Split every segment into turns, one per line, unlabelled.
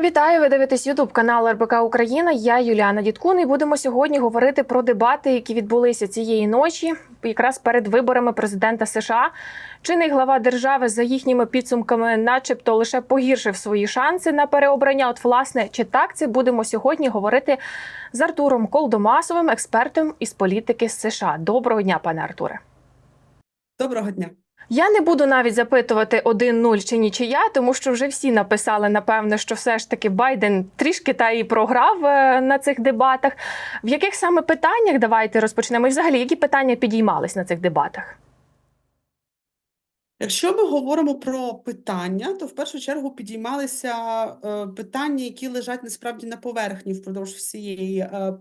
Вітаю! Ви дивитесь Ютуб канал РБК Україна. Я Юліана Діткун. І будемо сьогодні говорити про дебати, які відбулися цієї ночі, якраз перед виборами президента США. Чинний глава держави за їхніми підсумками, начебто, лише погіршив свої шанси на переобрання. От, власне, чи так це будемо сьогодні говорити з Артуром Колдомасовим, експертом із політики США. Доброго дня, пане Артуре.
Доброго дня.
Я не буду навіть запитувати 1-0 чи нічия, тому що вже всі написали, напевно, що все ж таки Байден трішки та і програв е, на цих дебатах. В яких саме питаннях давайте розпочнемо? І взагалі, які питання підіймались на цих дебатах?
Якщо ми говоримо про питання, то в першу чергу підіймалися е, питання, які лежать насправді на поверхні впродовж всієї е,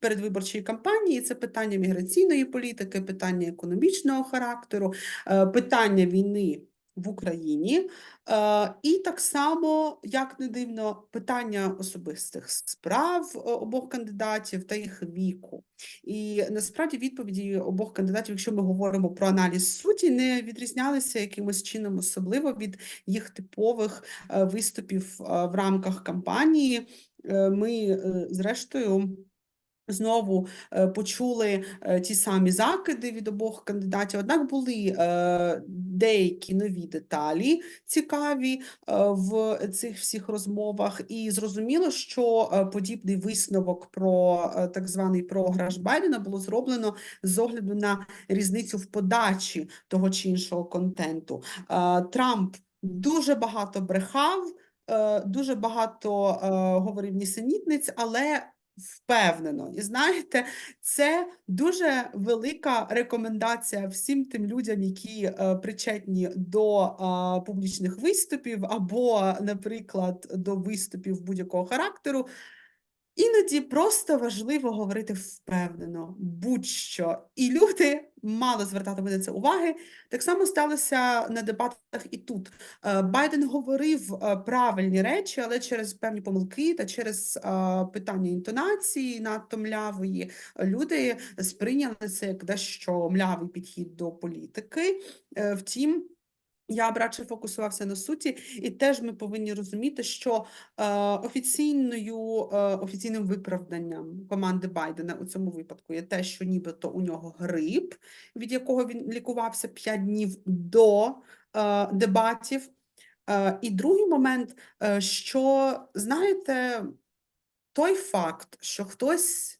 передвиборчої кампанії. Це питання міграційної політики, питання економічного характеру, е, питання війни в Україні, е, і так само, як не дивно, питання особистих справ е, обох кандидатів та їх віку. І насправді відповіді обох кандидатів, якщо ми говоримо про аналіз суті, не відрізнялися якимось чином особливо від їх типових виступів в рамках кампанії. Ми, зрештою, знову е, почули е, ті самі закиди від обох кандидатів. Однак були е, деякі нові деталі цікаві в цих всіх розмовах, і зрозуміло, що подібний висновок про так званий програш Байдена було зроблено з огляду на різницю в подачі того чи іншого контенту. Трамп дуже багато брехав, дуже багато говорив нісенітниць, але впевнено. І знаєте, це дуже велика рекомендація всім тим людям, які е, причетні до е, публічних виступів або, наприклад, до виступів будь-якого характеру. Іноді просто важливо говорити впевнено, будь-що. І люди мало звертатиме на це уваги. Так само сталося на дебатах і тут. Е, Байден говорив е, правильні речі, але через певні помилки та через е, питання інтонації надто млявої люди сприйняли це як дещо млявий підхід до політики. Втім. Я б радше фокусувався на суті, і теж ми повинні розуміти, що е, офіційною, е, офіційним виправданням команди Байдена у цьому випадку є те, що нібито у нього грип, від якого він лікувався 5 днів до е, дебатів. Е, і другий момент, е, що знаєте, той факт, що хтось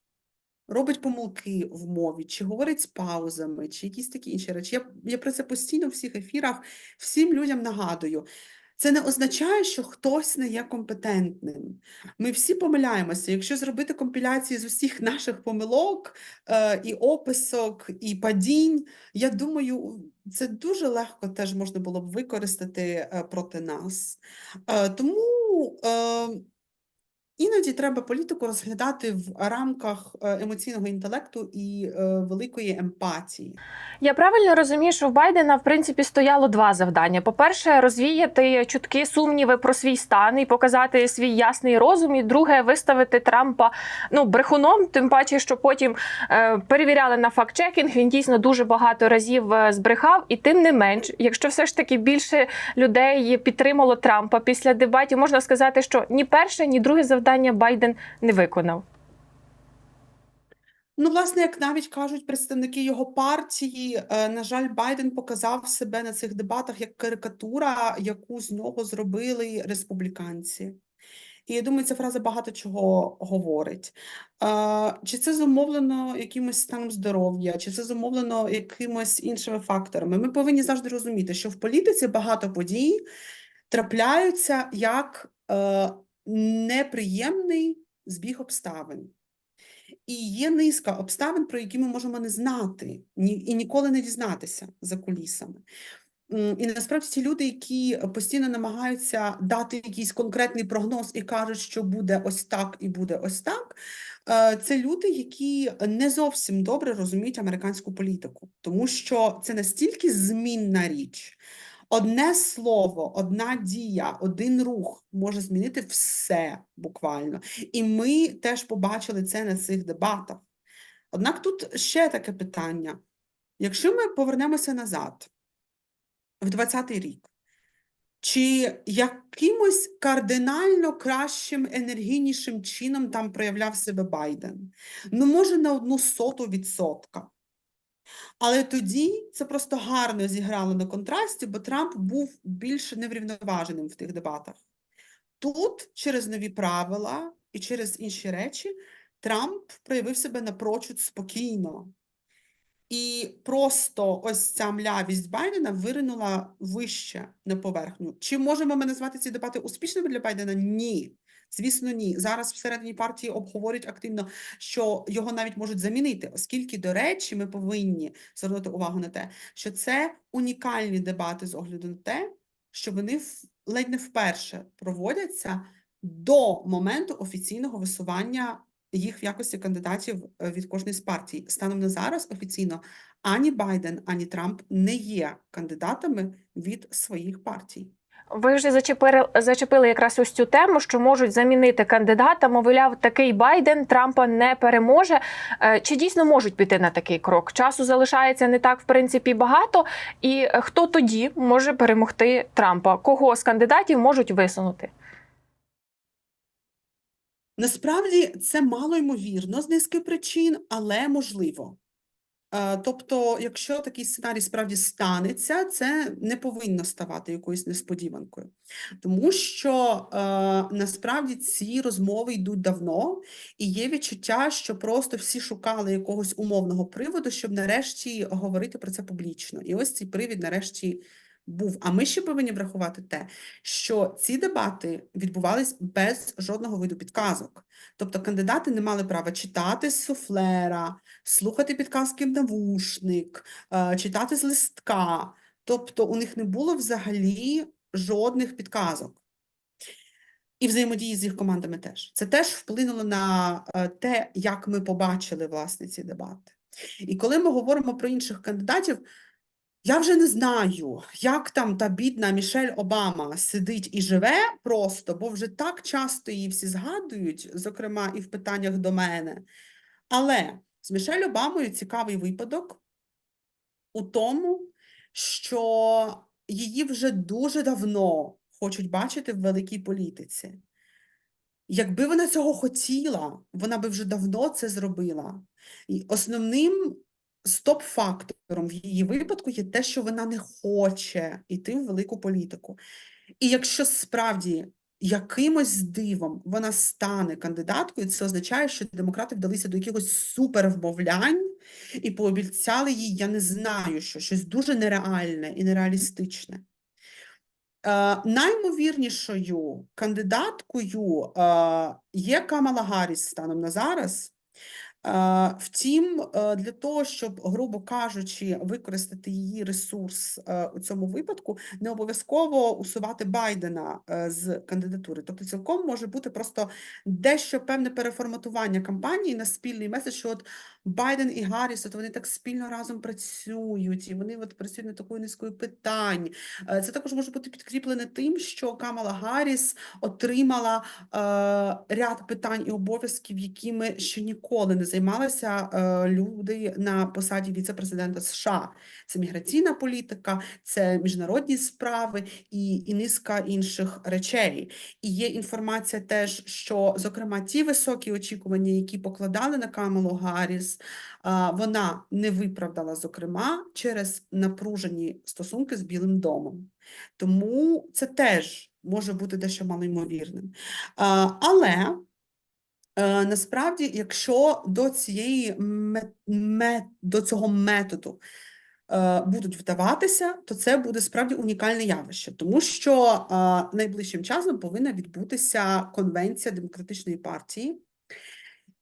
робить помилки в мові, чи говорить з паузами, чи якісь такі інші речі. Я, я про це постійно в всіх ефірах всім людям нагадую. Це не означає, що хтось не є компетентним. Ми всі помиляємося. Якщо зробити компіляції з усіх наших помилок, е, і описок, і падінь, я думаю, це дуже легко теж можна було б використати е, проти нас. Е, тому Іноді треба політику розглядати в рамках е, емоційного інтелекту і е, великої емпатії.
Я правильно розумію, що в Байдена в принципі стояло два завдання: по-перше, розвіяти чутки, сумніви про свій стан і показати свій ясний розум. І друге, виставити Трампа ну брехуном. Тим паче, що потім е, перевіряли на факт-чекінг. Він дійсно дуже багато разів е, збрехав. І тим не менш, якщо все ж таки більше людей підтримало Трампа після дебатів, можна сказати, що ні перше, ні друге завдання Байден не виконав.
Ну, власне, як навіть кажуть представники його партії, е, на жаль, Байден показав себе на цих дебатах як карикатура, яку з нього зробили республіканці. І я думаю, ця фраза багато чого говорить. Е, Чи це зумовлено якимось станом здоров'я, чи це зумовлено якимось іншими факторами? Ми повинні завжди розуміти, що в політиці багато подій трапляються як е, неприємний збіг обставин. І є низка обставин, про які ми можемо не знати і ніколи не дізнатися за кулісами. І насправді ті люди, які постійно намагаються дати якийсь конкретний прогноз і кажуть, що буде ось так і буде ось так, е, це люди, які не зовсім добре розуміють американську політику, тому що це настільки змінна річ. Одне слово, одна дія, один рух може змінити все буквально. І ми теж побачили це на цих дебатах. Однак тут ще таке питання. Якщо ми повернемося назад, в 20-й рік, чи якимось кардинально кращим, енергійнішим чином там проявляв себе Байден? Ну, може, на одну соту відсотка. Але тоді це просто гарно зіграло на контрасті, бо Трамп був більш неврівноваженим в тих дебатах. Тут, через нові правила і через інші речі, Трамп проявив себе напрочуд спокійно. І просто ось ця млявість Байдена виринула вище на поверхню. Чи можемо ми назвати ці дебати успішними для Байдена? Ні. Звісно, ні. Зараз всередині партії обговорюють активно, що його навіть можуть замінити, оскільки, до речі, ми повинні звернути увагу на те, що це унікальні дебати з огляду на те, що вони ледь не вперше проводяться до моменту офіційного висування їх в якості кандидатів е, від кожної з партій. Станом на зараз офіційно ані Байден, ані Трамп не є кандидатами від своїх партій.
Ви вже зачепили, зачепили якраз ось цю тему, що можуть замінити кандидата. Мовляв, такий Байден Трампа не переможе. Е, Чи дійсно можуть піти на такий крок? Часу залишається не так, в принципі, багато. І хто тоді може перемогти Трампа? Кого з кандидатів можуть висунути?
Насправді це мало ймовірно з низки причин, але можливо. Е, Тобто, якщо такий сценарій справді станеться, це не повинно ставати якоюсь несподіванкою. Тому що е, насправді ці розмови йдуть давно, і є відчуття, що просто всі шукали якогось умовного приводу, щоб нарешті говорити про це публічно. І ось цей привід нарешті був. А ми ще повинні врахувати те, що ці дебати відбувались без жодного виду підказок. Тобто кандидати не мали права читати з суфлера, слухати підказки в навушник, е, читати з листка. Тобто у них не було взагалі жодних підказок. І взаємодії з їх командами теж. Це теж вплинуло на е, те, як ми побачили власне ці дебати. І коли ми говоримо про інших кандидатів, я вже не знаю, як там та бідна Мішель Обама сидить і живе просто, бо вже так часто її всі згадують, зокрема і в питаннях до мене. Але з Мішель Обамою цікавий випадок у тому, що її вже дуже давно хочуть бачити в великій політиці. Якби вона цього хотіла, вона би вже давно це зробила. І основним стоп-фактором в її випадку є те, що вона не хоче йти в велику політику. І якщо справді якимось дивом вона стане кандидаткою, це означає, що демократи вдалися до якихось супервмовлянь і пообіцяли їй, я не знаю, що щось дуже нереальне і нереалістичне. Е, наймовірнішою кандидаткою е, є Камала Гарріс станом на зараз. Е, Втім, е, для того, щоб, грубо кажучи, використати її ресурс е, у цьому випадку, не обов'язково усувати Байдена з кандидатури. Тобто, цілком може бути просто дещо певне переформатування кампанії на спільний меседж, що от Байден і Гарріс, от вони так спільно разом працюють, і вони от працюють над такою низкою питань. Це також може бути підкріплене тим, що Камала Гарріс отримала ряд питань і обов'язків, якими ще ніколи не займалися е, люди на посаді віце-президента США. Це міграційна політика, це міжнародні справи і, і низка інших речей. І є інформація теж, що, зокрема, ті високі очікування, які покладали на Камалу Гарріс, а, вона не виправдала, зокрема, через напружені стосунки з Білим домом. Тому це теж може бути дещо малоймовірним. А, Але е, насправді, якщо до цієї до цього методу е, будуть вдаватися, то це буде справді унікальне явище, тому що е, найближчим часом повинна відбутися конвенція демократичної партії.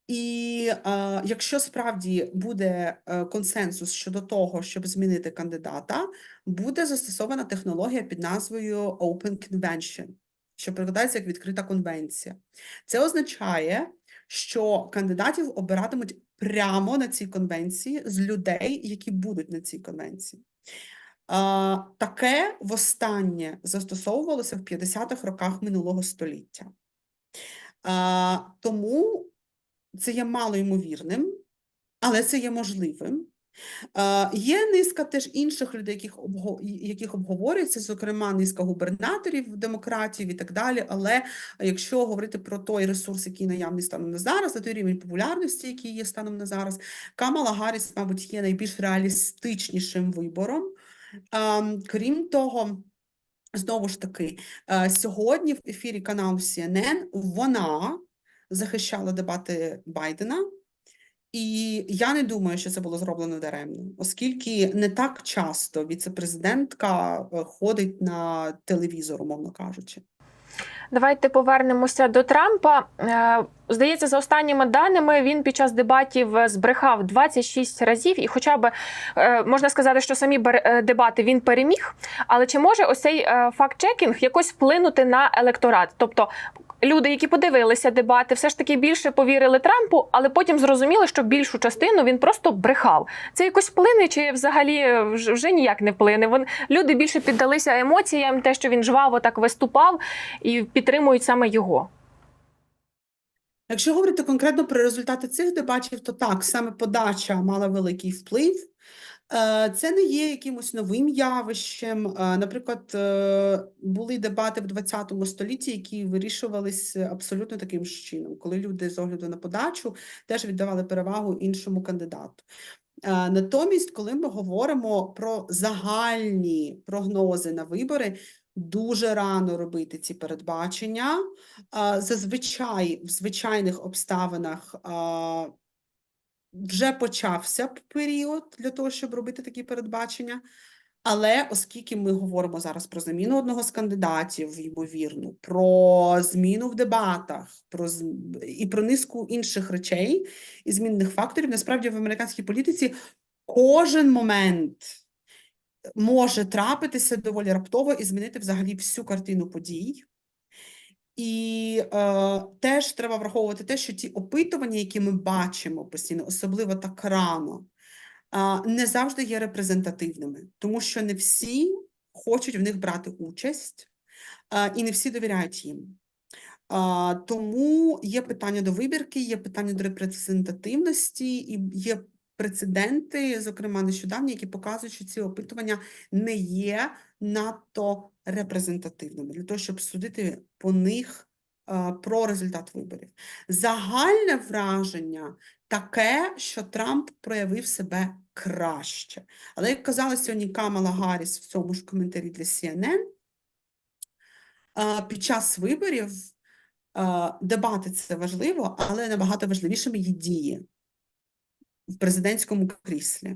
І е, якщо справді буде е, консенсус щодо того, щоб змінити кандидата, буде застосована технологія під назвою Open Convention, що перекладається як відкрита конвенція. Це означає, що кандидатів обиратимуть прямо на цій конвенції з людей, які будуть на цій конвенції. Таке востаннє застосовувалося в 50-х роках минулого століття. Тому це є малоймовірним, але це є можливим. Е, Є низка теж інших людей, яких, яких обговорюється, зокрема низка губернаторів, демократів і так далі. Але якщо говорити про той ресурс, який наявний станом на зараз, на той рівень популярності, який є станом на зараз, Камала Гарріс, мабуть, є найбільш реалістичнішим вибором. Ем, Крім того, знову ж таки, е, сьогодні в ефірі каналу CNN вона захищала дебати Байдена. І я не думаю, що це було зроблено даремно, оскільки не так часто віцепрезидентка е, ходить на телевізор, умовно кажучи.
Давайте повернемося до Трампа. Е, Здається, за останніми даними він під час дебатів е, збрехав 26 разів, і, хоча б можна сказати, що самі дебати він переміг. Але чи може ось цей е, факт-чекінг якось вплинути на електорат? Тобто люди, які подивилися дебати, все ж таки більше повірили Трампу, але потім зрозуміли, що більшу частину він просто брехав. Це якось вплине, чи взагалі вже ніяк не вплине? Вон люди більше піддалися емоціям, те, що він жваво так виступав, і підтримують саме його.
Якщо говорити конкретно про результати цих дебатів, то так, саме подача мала великий вплив. Е, Це не є якимось новим явищем. Е, Наприклад, е, були дебати в 20 столітті, які вирішувалися абсолютно таким ж чином, коли люди з огляду на подачу теж віддавали перевагу іншому кандидату. Натомість, коли ми говоримо про загальні прогнози на вибори, дуже рано робити ці передбачення. Зазвичай в звичайних обставинах вже почався період для того, щоб робити такі передбачення. Але оскільки ми говоримо зараз про заміну одного з кандидатів, ймовірно, про зміну в дебатах, про з- і про низку інших речей і змінних факторів, насправді в американській політиці кожен момент може трапитися доволі раптово і змінити взагалі всю картину подій. І е, теж треба враховувати те, що ті опитування, які ми бачимо постійно, особливо так рано, а, не завжди є репрезентативними, тому що не всі хочуть в них брати участь, а, і не всі довіряють їм. А, Тому є питання до вибірки, є питання до репрезентативності, і є прецеденти, зокрема нещодавні, які показують, що ці опитування не є надто репрезентативними для того, щоб судити по них а, про результат виборів. Загальне враження таке, що Трамп проявив себе краще. Але як казала сьогодні Камала Гарріс в цьому ж коментарі для CNN, а, під час виборів дебати це важливо, але набагато важливішими є дії в президентському кріслі.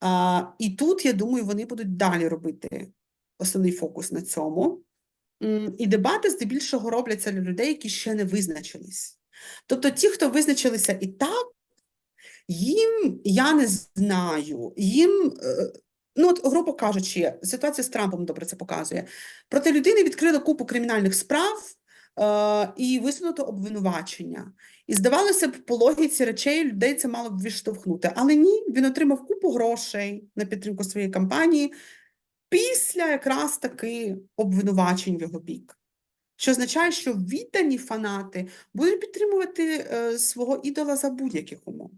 А, і тут, я думаю, вони будуть далі робити основний фокус на цьому. І дебати здебільшого робляться для людей, які ще не визначились. Тобто ті, хто визначилися і так, їм я не знаю, їм, е, ну от, грубо кажучи, ситуація з Трампом добре це показує. Проти людини відкрили купу кримінальних справ і висунуто обвинувачення. І здавалося б, по логіці речей людей це мало б відштовхнути. Але ні, він отримав купу грошей на підтримку своєї кампанії після якраз таки обвинувачень в його бік. Що означає, що віддані фанати будуть підтримувати е, свого ідола за будь-яких умов.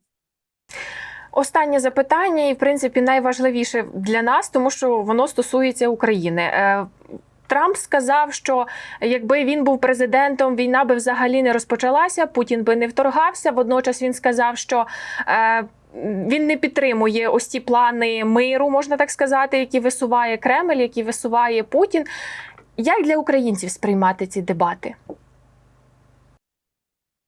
Останнє запитання, і в принципі найважливіше для нас, тому що воно стосується України. Трамп сказав, що якби він був президентом, війна би взагалі не розпочалася, Путін би не вторгався. Водночас він сказав, що е, він не підтримує ось ці плани миру, можна так сказати, які висуває Кремль, які висуває Путін. Як для українців сприймати ці дебати?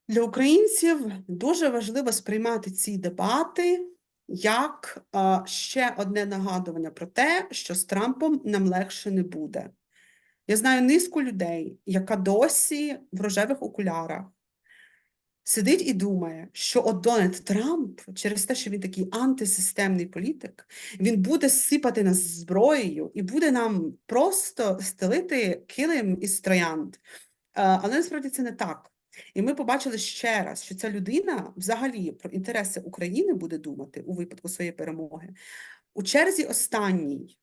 Для українців дуже важливо сприймати ці дебати як е, ще одне нагадування про те, що з Трампом нам легше не буде. Я знаю низку людей, яка досі в рожевих окулярах сидить і думає, що от Дональд Трамп, через те, що він такий антисистемний політик, він буде сипати нас зброєю і буде нам просто стелити килим із троянд. Е, Але насправді це не так. І ми побачили ще раз, що ця людина взагалі про інтереси України буде думати у випадку своєї перемоги у черзі останній.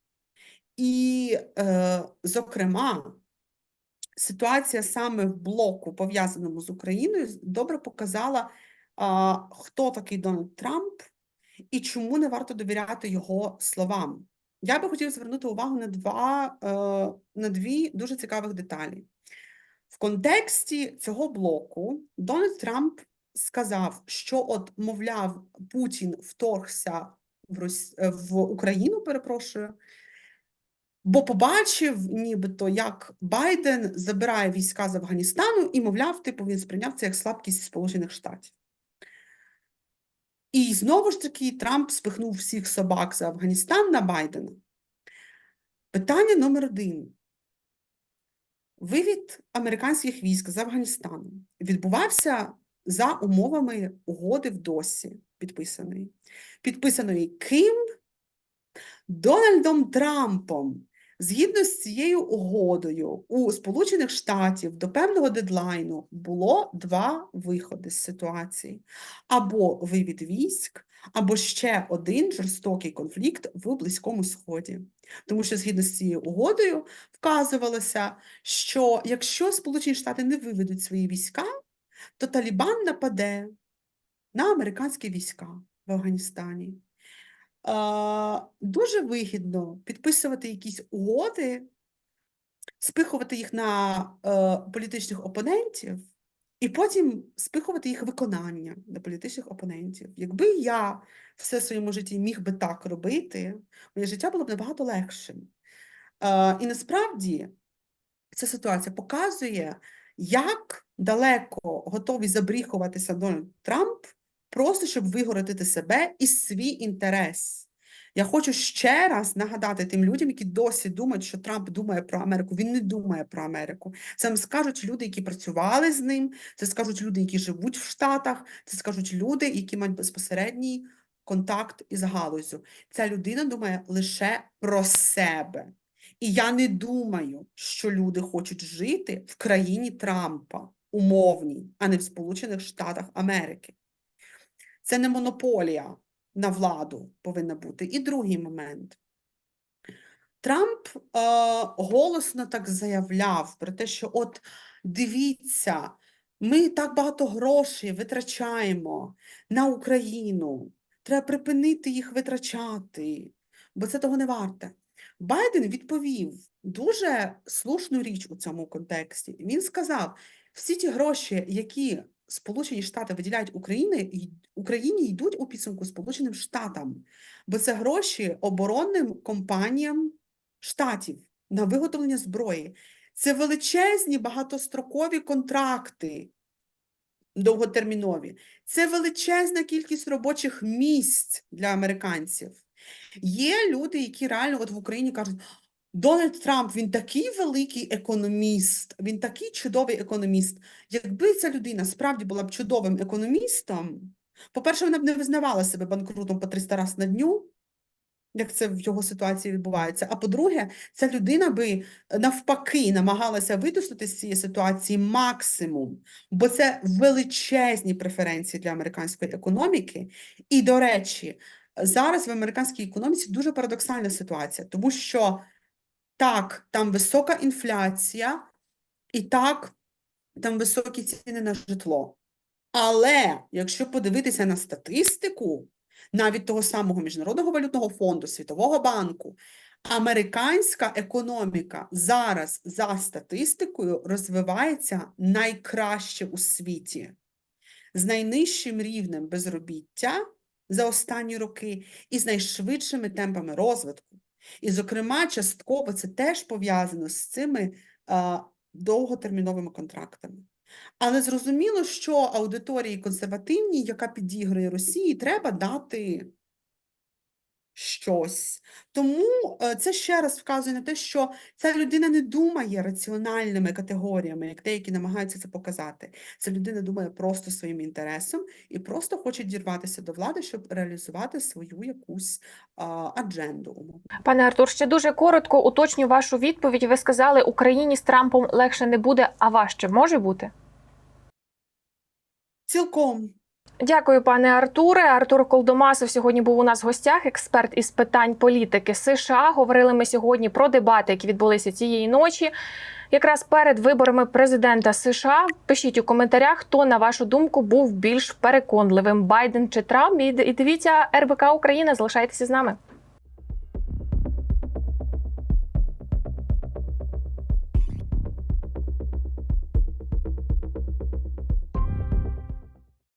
І, е, зокрема, ситуація саме в блоку, пов'язаному з Україною, добре показала, а, хто такий Дональд Трамп і чому не варто довіряти його словам. Я би хотіла звернути увагу на два е, на дві дуже цікавих деталі. В контексті цього блоку Дональд Трамп сказав, що от, мовляв, Путін вторгся в, Рос... е, в Україну, перепрошую, бо побачив, нібито, як Байден забирає війська з Афганістану, і, мовляв, типу, він сприйняв це як слабкість Сполучених Штатів. І знову ж таки Трамп спихнув всіх собак за Афганістан на Байдена. Питання номер один. Вивід американських військ з Афганістану відбувався за умовами угоди в ДОСі підписаної. Підписаної ким? Дональдом Трампом. Згідно з цією угодою, у Сполучених Штатів до певного дедлайну було два виходи з ситуації: або вивід військ, або ще один жорстокий конфлікт в Близькому Сході. Тому що згідно з цією угодою вказувалося, що якщо Сполучені Штати не виведуть свої війська, то Талібан нападе на американські війська в Афганістані. Дуже вигідно підписувати якісь угоди, спихувати їх на е, політичних опонентів, і потім спихувати їх виконання на політичних опонентів. Якби я все в своєму житті міг би так робити, моє життя було б набагато легшим. І насправді ця ситуація показує, як далеко готовий забріхуватися Дональд Трамп, просто щоб вигородити себе і свій інтерес. Я хочу ще раз нагадати тим людям, які досі думають, що Трамп думає про Америку. Він не думає про Америку. Це скажуть люди, які працювали з ним, це скажуть люди, які живуть в Штатах, це скажуть люди, які мають безпосередній контакт із галузю. Ця людина думає лише про себе. І я не думаю, що люди хочуть жити в країні Трампа, умовній, а не в Сполучених Штатах Америки. Це не монополія на владу повинна бути. І другий момент. Трамп е, голосно так заявляв про те, що от дивіться, ми так багато грошей витрачаємо на Україну. Треба припинити їх витрачати, бо це того не варте. Байден відповів дуже слушну річ у цьому контексті. Він сказав: всі ті гроші, які Сполучені Штати виділяють Україні, й- Україні йдуть у підсумку Сполученим Штатам, бо це гроші оборонним компаніям штатів на виготовлення зброї. Це величезні багатострокові контракти довготермінові. Це величезна кількість робочих місць для американців. Є люди, які реально от в Україні кажуть, Дональд Трамп, він такий великий економіст, він такий чудовий економіст. Якби ця людина справді була б чудовим економістом, по-перше, вона б не визнавала себе банкрутом по 300 разів на дню, як це в його ситуації відбувається. А по-друге, ця людина би е, навпаки намагалася витиснути з цієї ситуації максимум, бо це величезні преференції для американської економіки. І, до речі, зараз в американській економіці дуже парадоксальна ситуація, тому що так, там висока інфляція, і так, там високі ціни на житло. Але якщо подивитися на статистику, навіть того самого Міжнародного валютного фонду, Світового банку, американська економіка зараз за статистикою розвивається найкраще у світі, з найнижчим рівнем безробіття за останні роки і з найшвидшими темпами розвитку. І, зокрема, частково це теж пов'язано з цими а, довготерміновими контрактами. Але зрозуміло, що аудиторії консервативній, яка підігрує Росії, треба дати щось. Тому е, це ще раз вказує на те, що ця людина не думає раціональними категоріями, як деякі намагаються це показати. Ця людина думає просто своїм інтересом і просто хоче дірватися до влади, щоб реалізувати свою якусь а, адженду.
Пане Артур, ще дуже коротко уточню вашу відповідь. Ви сказали, Україні з Трампом легше не буде, а важче може бути?
Цілком.
Дякую, пане Артуре. Артур Колдомасов сьогодні був у нас в гостях, експерт із питань політики США. Говорили ми сьогодні про дебати, які відбулися цієї ночі. якраз перед виборами президента США. Пишіть у коментарях, хто на вашу думку був більш переконливим: Байден чи Трамп. І дивіться РБК Україна. Залишайтеся з нами.